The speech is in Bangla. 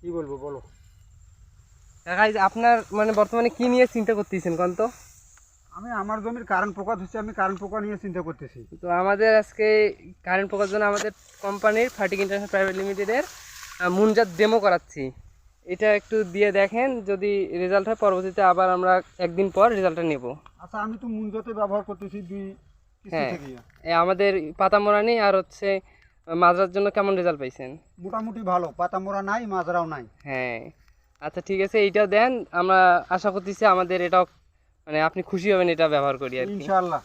কি বলব বলো। কাকা আপনার মানে বর্তমানে কি নিয়ে চিন্তা করতেছেন কোন তো? আমি আমার জমির কারেন্ট পোকা ধরছে আমি কারেন্ট পোকা নিয়ে চিন্তা করতেছি। তো আমাদের আজকে কারেন্ট পোকার জন্য আমাদের কোম্পানির ফার্টিক ইন্টারন্যাশনাল প্রাইভেট লিমিটেডের মুনজাত ডেমো করাচ্ছি। এটা একটু দিয়ে দেখেন যদি রেজাল্ট হয় পরবর্তীতে আবার আমরা একদিন পর রেজাল্টটা নেব। আচ্ছা আমি তো মুঞ্জতে ব্যবহার করতেছি দুই হ্যাঁ। আমাদের পাতা নেই আর হচ্ছে মাজরার জন্য কেমন রেজাল্ট পাইছেন? মোটামুটি ভালো পাতা মোড়া নাই মাজরাও নাই। হ্যাঁ। আচ্ছা ঠিক আছে এইটাও দেন আমরা আশা করতেছি আমাদের এটাও মানে আপনি খুশি হবেন এটা ব্যবহার করি আর কি। ইনশাআল্লাহ।